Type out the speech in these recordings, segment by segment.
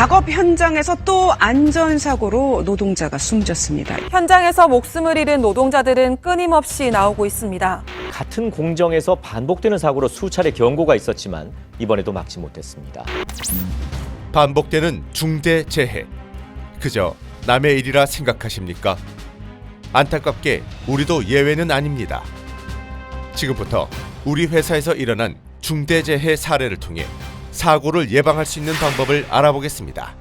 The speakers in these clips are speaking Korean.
작업 현장에서 또 안전사고로 노동자가 숨졌습니다. 현장에서 목숨을 잃은 노동자들은 끊임없이 나오고 있습니다. 같은 공정에서 반복되는 사고로 수차례 경고가 있었지만 이번에도 막지 못했습니다. 반복되는 중대 재해. 그저 남의 일이라 생각하십니까? 안타깝게 우리도 예외는 아닙니다. 지금부터 우리 회사에서 일어난 중대 재해 사례를 통해 사고를 예방할 수 있는 방법을 알아보겠습니다.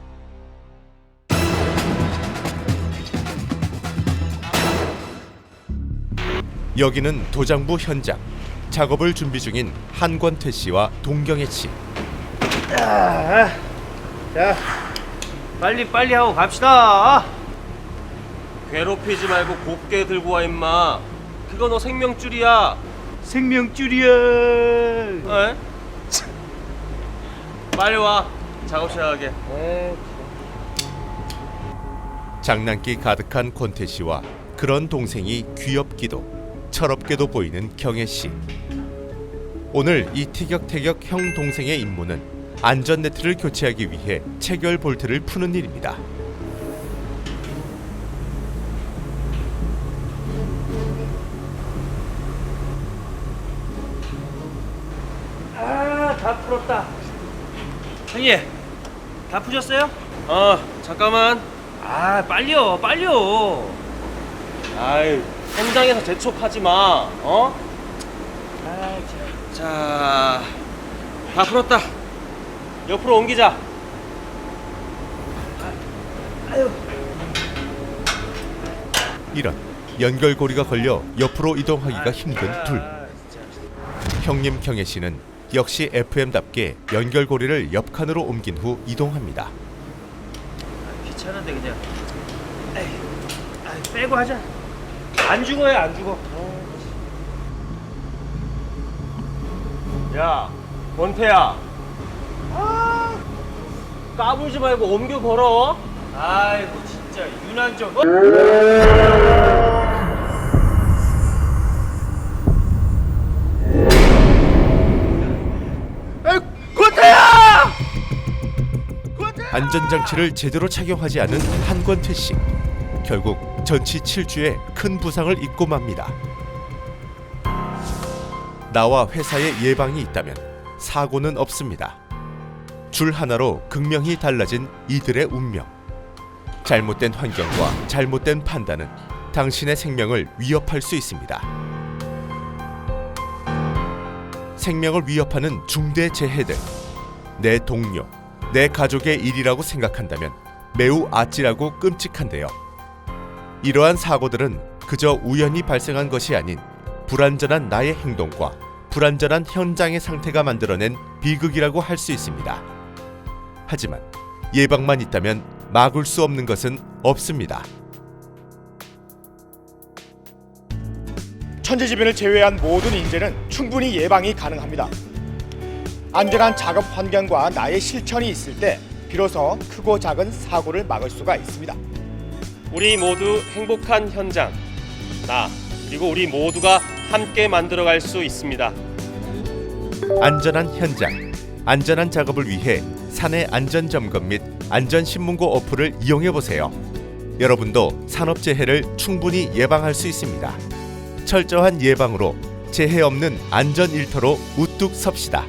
여기는 도장부 현장. 작업을 준비 중인 한권태 씨와 동경혜 씨. 자, 빨리 빨리 하고 갑시다. 괴롭히지 말고 곱게 들고 와 임마. 그거 너 생명줄이야. 생명줄이야. 에? 빨리 와. 작업 시작하게. 장난기 가득한 권태 씨와 그런 동생이 귀엽기도 철없게도 보이는 경혜 씨. 오늘 이 티격태격 형 동생의 임무는 안전 네트를 교체하기 위해 체결 볼트를 푸는 일입니다. 아, 다 풀었다. 형님, 다 푸셨어요? 어, 잠깐만. 아, 빨리요, 빨리요. 아이, 현장에서 재촉하지 마. 어? 아, 자, 다 풀었다. 옆으로 옮기자. 이런 연결고리가 걸려 옆으로 이동하기가 힘든 둘. 아. 형님 경혜 씨는 역시 FM답게 연결고리를 옆 칸으로 옮긴 후 이동합니다. 귀찮은데 그냥. 에이, 빼고 하자. 안 죽어요, 안 죽어. 야, 권태야. 아, 까불지 말고 옮겨 걸어. 아이고 진짜 유난적. 어? 안전장치를 제대로 착용하지 않은 한권태 씨. 결국 전치 7주에 큰 부상을 입고 맙니다. 나와 회사에 예방이 있다면 사고는 없습니다. 줄 하나로 극명히 달라진 이들의 운명. 잘못된 환경과 잘못된 판단은 당신의 생명을 위협할 수 있습니다. 생명을 위협하는 중대 재해들. 내 동료, 내 가족의 일이라고 생각한다면 매우 아찔하고 끔찍한데요. 이러한 사고들은 그저 우연히 발생한 것이 아닌 불완전한 나의 행동과 불완전한 현장의 상태가 만들어낸 비극이라고 할 수 있습니다. 하지만 예방만 있다면 막을 수 없는 것은 없습니다. 천재지변을 제외한 모든 인재는 충분히 예방이 가능합니다. 안전한 작업 환경과 나의 실천이 있을 때 비로소 크고 작은 사고를 막을 수가 있습니다. 우리 모두 행복한 현장. 나 그리고 우리 모두가 함께 만들어갈 수 있습니다. 안전한 현장, 안전한 작업을 위해 사내 안전 점검 및 안전 신문고 어플을 이용해 보세요. 여러분도 산업 재해를 충분히 예방할 수 있습니다. 철저한 예방으로 재해 없는 안전 일터로 우뚝 섭시다.